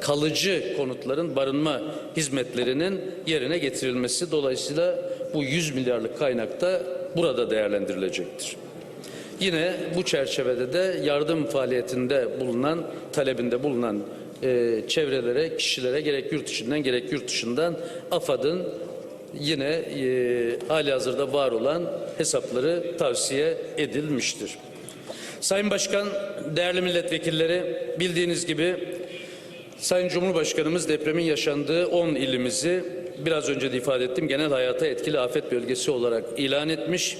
kalıcı konutların barınma hizmetlerinin yerine getirilmesi. Dolayısıyla bu 100 milyarlık kaynak da burada değerlendirilecektir. Yine bu çerçevede de yardım faaliyetinde bulunan, talebinde bulunan e, çevrelere, kişilere gerek yurt içinden gerek yurt dışından AFAD'ın yine e, hali hazırda var olan hesapları tavsiye edilmiştir. Sayın Başkan, değerli milletvekilleri bildiğiniz gibi Sayın Cumhurbaşkanımız depremin yaşandığı 10 ilimizi biraz önce de ifade ettim genel hayata etkili afet bölgesi olarak ilan etmiş.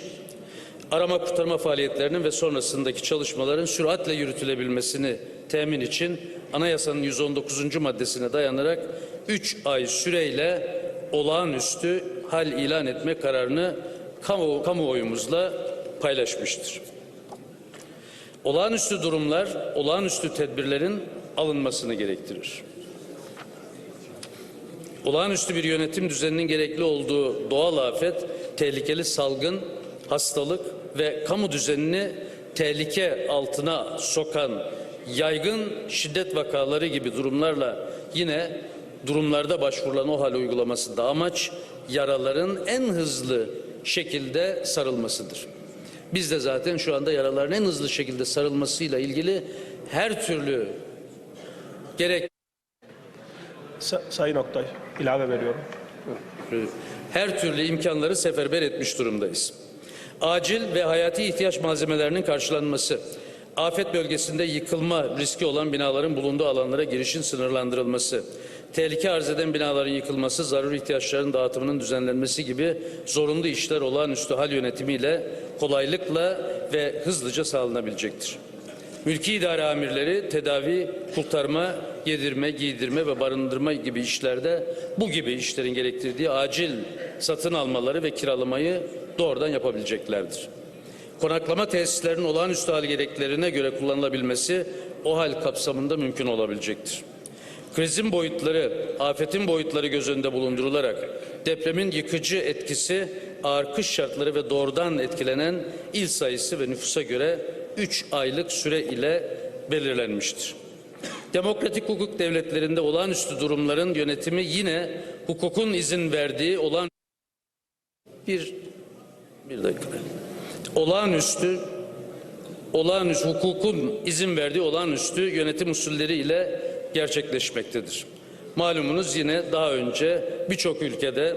Arama kurtarma faaliyetlerinin ve sonrasındaki çalışmaların süratle yürütülebilmesini temin için anayasanın 119. maddesine dayanarak 3 ay süreyle olağanüstü hal ilan etme kararını kamu, kamuoyumuzla paylaşmıştır. Olağanüstü durumlar, olağanüstü tedbirlerin alınmasını gerektirir. Olağanüstü bir yönetim düzeninin gerekli olduğu doğal afet, tehlikeli salgın, hastalık ve kamu düzenini tehlike altına sokan yaygın şiddet vakaları gibi durumlarla yine durumlarda başvurulan o hal uygulamasında amaç yaraların en hızlı şekilde sarılmasıdır. Biz de zaten şu anda yaraların en hızlı şekilde sarılmasıyla ilgili her türlü gerek Sa- Sayın Oktay, ilave veriyorum. her türlü imkanları seferber etmiş durumdayız. Acil ve hayati ihtiyaç malzemelerinin karşılanması, afet bölgesinde yıkılma riski olan binaların bulunduğu alanlara girişin sınırlandırılması, tehlike arz eden binaların yıkılması, zaruri ihtiyaçların dağıtımının düzenlenmesi gibi zorunlu işler olağanüstü hal yönetimiyle kolaylıkla ve hızlıca sağlanabilecektir. Mülki idare amirleri tedavi, kurtarma, yedirme, giydirme ve barındırma gibi işlerde bu gibi işlerin gerektirdiği acil satın almaları ve kiralamayı doğrudan yapabileceklerdir. Konaklama tesislerinin olağanüstü hal gereklerine göre kullanılabilmesi o hal kapsamında mümkün olabilecektir. Krizin boyutları, afetin boyutları göz önünde bulundurularak depremin yıkıcı etkisi, ağır kış şartları ve doğrudan etkilenen il sayısı ve nüfusa göre 3 aylık süre ile belirlenmiştir. Demokratik hukuk devletlerinde olağanüstü durumların yönetimi yine hukukun izin verdiği olan bir bir dakika. Olağanüstü olağanüstü hukukun izin verdiği olağanüstü yönetim usulleri ile gerçekleşmektedir. Malumunuz yine daha önce birçok ülkede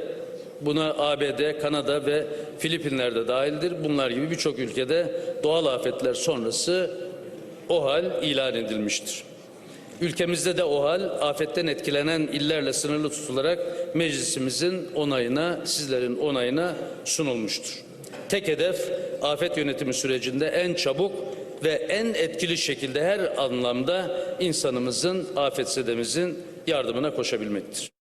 buna ABD, Kanada ve Filipinler'de dahildir. Bunlar gibi birçok ülkede doğal afetler sonrası o hal ilan edilmiştir. Ülkemizde de o hal afetten etkilenen illerle sınırlı tutularak meclisimizin onayına, sizlerin onayına sunulmuştur. Tek hedef afet yönetimi sürecinde en çabuk ve en etkili şekilde her anlamda insanımızın, afetsedemizin yardımına koşabilmektir.